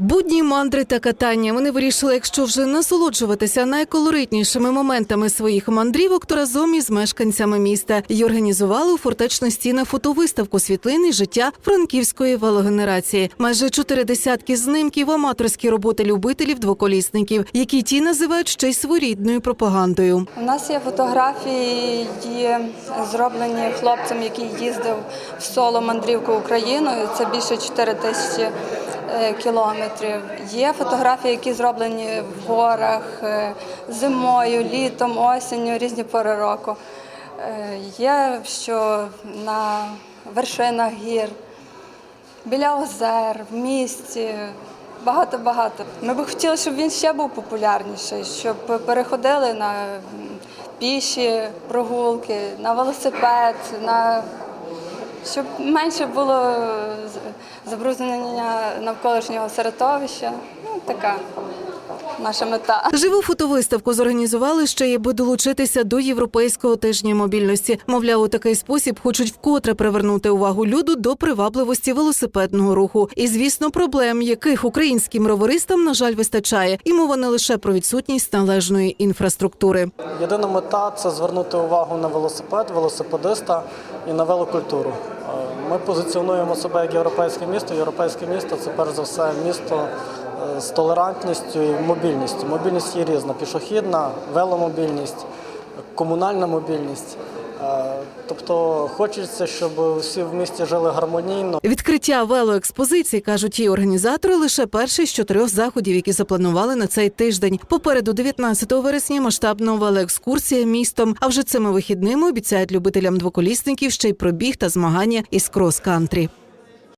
Будні мандри та катання. Вони вирішили, якщо вже насолоджуватися найколоритнішими моментами своїх мандрівок, то разом із мешканцями міста і організували у фортечна стіна фотовиставку світлини життя франківської велогенерації. Майже чотири десятки знимків, аматорські роботи любителів двоколісників, які ті називають ще й своєрідною пропагандою. У нас є фотографії, зроблені хлопцем, який їздив в соло мандрівку Україною. Це більше 4 тисячі кілометрів. Є фотографії, які зроблені в горах е, зимою, літом, осінню, різні пори року. Е, Є що на вершинах гір, біля озер, в місті. Багато-багато. Ми б хотіли, щоб він ще був популярніший, щоб переходили на піші прогулки, на велосипед, на щоб менше було з- забруднення навколишнього середовища. Ну, така наша мета. Живу фотовиставку зорганізували ще й аби долучитися до європейського тижня мобільності. Мовляв, у такий спосіб хочуть вкотре привернути увагу люду до привабливості велосипедного руху. І звісно, проблем, яких українським роверистам на жаль вистачає, і мова не лише про відсутність належної інфраструктури. Єдина мета це звернути увагу на велосипед, велосипедиста і на велокультуру. Е, Ми позиціонуємо себе як європейське місто. Європейське місто це перш за все місто е, з толерантністю і мобільністю. Мобільність є різна: пішохідна, веломобільність, комунальна мобільність. Тобто хочеться, щоб всі в місті жили гармонійно. Відкриття велоекспозиції кажуть її організатори лише перший з чотирьох заходів, які запланували на цей тиждень. Попереду 19 вересня масштабна велоекскурсія містом. А вже цими вихідними обіцяють любителям двоколісників ще й пробіг та змагання із крос-кантрі.